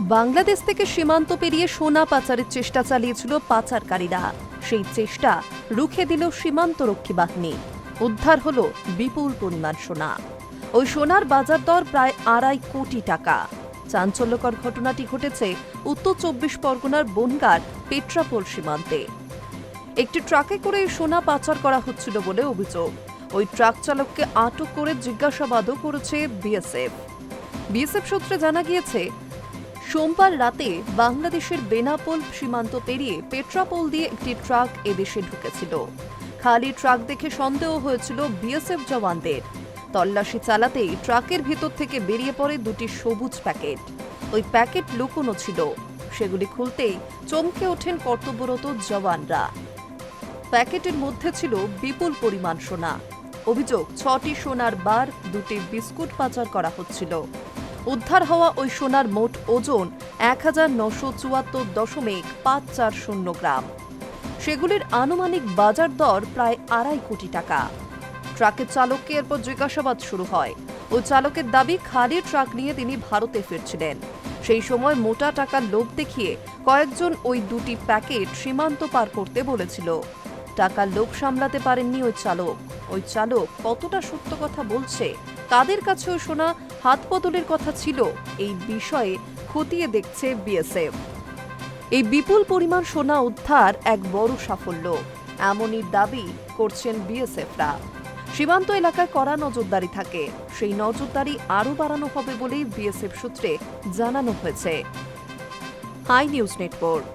বাংলাদেশ থেকে সীমান্ত পেরিয়ে সোনা পাচারের চেষ্টা চালিয়েছিল পাচারকারীরা। সেই চেষ্টা রুখে দিল সীমান্তরক্ষী বাহিনী। উদ্ধার হল বিপুল পরিমাণ সোনা। ওই সোনার বাজার দর প্রায় আড়াই কোটি টাকা। চাঞ্চল্যকর ঘটনাটি ঘটেছে উত্তর চব্বিশ পরগনার বনগার পেট্রাপোল সীমান্তে। একটি ট্রাকে করে সোনা পাচার করা হচ্ছিল বলে অভিযোগ। ওই ট্রাক চালককে আটক করে জিজ্ঞাসাবাদও করেছে বিএসএফ। বিএসএফ সূত্রে জানা গিয়েছে সোমবার রাতে বাংলাদেশের বেনাপোল সীমান্ত পেরিয়ে পেট্রাপোল দিয়ে একটি ট্রাক এদেশে ঢুকেছিল। খালি ট্রাক দেখে সন্দেহ হয়েছিল বিএসএফ জওয়ানদের। তল্লাশি চালাতেই ট্রাকের ভেতর থেকে বেরিয়ে পড়ে দুটি সবুজ প্যাকেট। ওই প্যাকেট লুকোনো ছিল। সেগুলি খুলতেই চমকে ওঠেন কর্তব্যরত জওয়ানরা। প্যাকেটের মধ্যে ছিল বিপুল পরিমাণ সোনা। অভিযোগ, ছটি সোনার বার, দুটি বিস্কুট পাচার করা হচ্ছিল। উদ্ধার হওয়া ওই সোনার মোট ওজন এক হাজার নশো চুয়াত্তর দশমিক পাঁচ চার শূন্য গ্রাম। সেগুলির আনুমানিক বাজার দর প্রায় আড়াই কোটি টাকা। ট্রাকের চালককে এরপর জিজ্ঞাসাবাদ শুরু হয়। ওই চালকের দাবি খালি ট্রাক নিয়ে তিনি ভারতে ফিরছিলেন। সেই সময় মোটা টাকার লোভ দেখিয়ে কয়েকজন ওই দুটি প্যাকেট সীমান্ত পার করতে বলেছিল। টাকার লোভ সামলাতে পারেননি ওই চালক। ওই চালক কতটা সত্য কথা বলছে কাদের কাছেও শোনা হাত বদলের কথা ছিল। এই বিষয়ে খতিয়ে দেখছে বিএসএফ। এই বিপুল পরিমাণ সোনা উদ্ধার এক বড় সাফল্য। এমনই দাবি করছেন বিএসএফরা। সীমান্ত এলাকায় কড়া নজরদারি থাকে। সেই নজরদারি আরও বাড়ানো হবে বলেই বিএসএফ সূত্রে জানানো হয়েছে। Hi News Network.